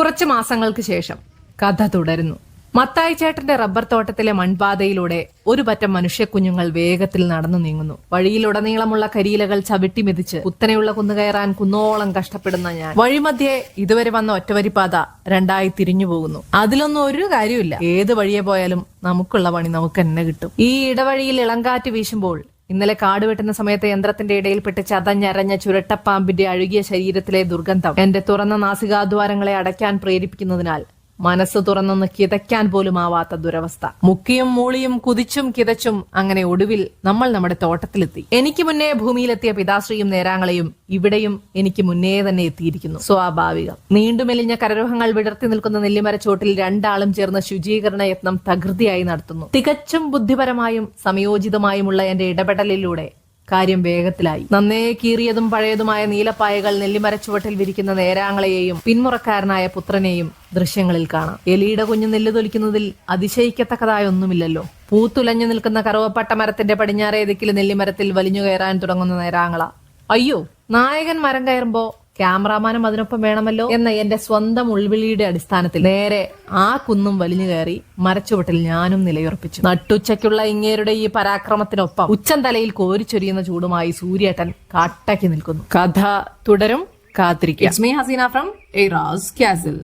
കുറച്ചു മാസങ്ങൾക്ക് ശേഷം കഥ തുടരുന്നു. മത്തായി ചേട്ടന്റെ റബ്ബർ തോട്ടത്തിലെ മൺപാതയിലൂടെ ഒരു പറ്റം മനുഷ്യക്കുഞ്ഞുങ്ങൾ വേഗത്തിൽ നടന്നു നീങ്ങുന്നു. വഴിയിലുടനീളമുള്ള കരിയിലകൾ ചവിട്ടി മെതിച്ച് കുത്തനെയുള്ള കുന്നുകയറാൻ കുന്നോളം കഷ്ടപ്പെടുന്ന ഞാൻ. വഴിമധ്യേ ഇതുവരെ വന്ന ഒറ്റവരിപ്പാത രണ്ടായി തിരിഞ്ഞു പോകുന്നു. അതിലൊന്നും ഒരു കാര്യമില്ല ഏത് വഴിയെ പോയാലും നമുക്കുള്ള പണി നമുക്ക് തന്നെ കിട്ടും. ഈ ഇടവഴിയിൽ ഇളങ്കാറ്റ് വീശുമ്പോൾ ഇന്നലെ കാട് വെട്ടുന്ന സമയത്ത് യന്ത്രത്തിന്റെ ഇടയിൽപ്പെട്ട് ചതഞ്ഞരഞ്ഞ ചുരട്ടപ്പാമ്പിന്റെ അഴുകിയ ശരീരത്തിലെ ദുർഗന്ധം. എന്റെ തുറന്ന നാസികാദ്വാരങ്ങളെ അടയ്ക്കാൻ പ്രേരിപ്പിക്കുന്നതിനാൽ മനസ്സ് തുറന്നൊന്ന് കിതയ്ക്കാൻ പോലും ആവാത്ത ദുരവസ്ഥ. മുക്കിയും മൂളിയും കുതിച്ചും കിതച്ചും അങ്ങനെ ഒടുവിൽ നമ്മൾ നമ്മുടെ തോട്ടത്തിലെത്തി. എനിക്ക് മുന്നേ ഭൂമിയിലെത്തിയ പിതാശ്രീയും നേരാങ്ങളെയും ഇവിടെയും എനിക്ക് മുന്നേ തന്നെ എത്തിയിരിക്കുന്നു. സ്വാഭാവികം. നീണ്ടുമെലിഞ്ഞ കരരോഹങ്ങൾ വിടർത്തി നിൽക്കുന്ന നെല്ലിമര ചോട്ടിൽ രണ്ടാളും ചേർന്ന് ശുചീകരണ യത്നം തകൃതിയായി നടത്തുന്നു. തികച്ചും ബുദ്ധിപരമായും സംയോജിതമായുമുള്ള എന്റെ ഇടപെടലിലൂടെ കാര്യം വേഗത്തിലായി. നന്നേ കീറിയതും പഴയതുമായ നീലപ്പായകൾ നെല്ലിമരച്ചുവട്ടിൽ വിരിക്കുന്ന നേരാങ്ങളെയും പിന്മുറക്കാരനായ പുത്രനെയും ദൃശ്യങ്ങളിൽ കാണാം. എലിയുടെ കുഞ്ഞു നെല്ല് തൊലിക്കുന്നതിൽ അതിശയിക്കത്തക്കതായ ഒന്നുമില്ലല്ലോ പൂത്തുലഞ്ഞു നിൽക്കുന്ന കറുവപ്പട്ട മരത്തിന്റെ പടിഞ്ഞാറേ നെല്ലിമരത്തിൽ വലിഞ്ഞു കയറാൻ തുടങ്ങുന്ന നേരാങ്ങള. അയ്യോ നായകൻ മരം കയറുമ്പോ ക്യാമറാമാനും അതിനൊപ്പം വേണമല്ലോ എന്ന എന്റെ സ്വന്തം ഉൾവിളിയുടെ അടിസ്ഥാനത്തിൽ നേരെ ആ കുന്നും വലിഞ്ഞു കയറി മരച്ചുവട്ടിൽ ഞാനും നിലയുറപ്പിച്ചു. നട്ടുച്ചയ്ക്കുള്ള ഇങ്ങേരുടെ ഈ പരാക്രമത്തിനൊപ്പം ഉച്ചം തലയിൽ കോരിച്ചൊരിയുന്ന ചൂടുമായി സൂര്യേട്ടൻ കാട്ടയ്ക്ക് നിൽക്കുന്നു. കഥ തുടരും കാത്തിരിക്കുക me Haseena from Eras castle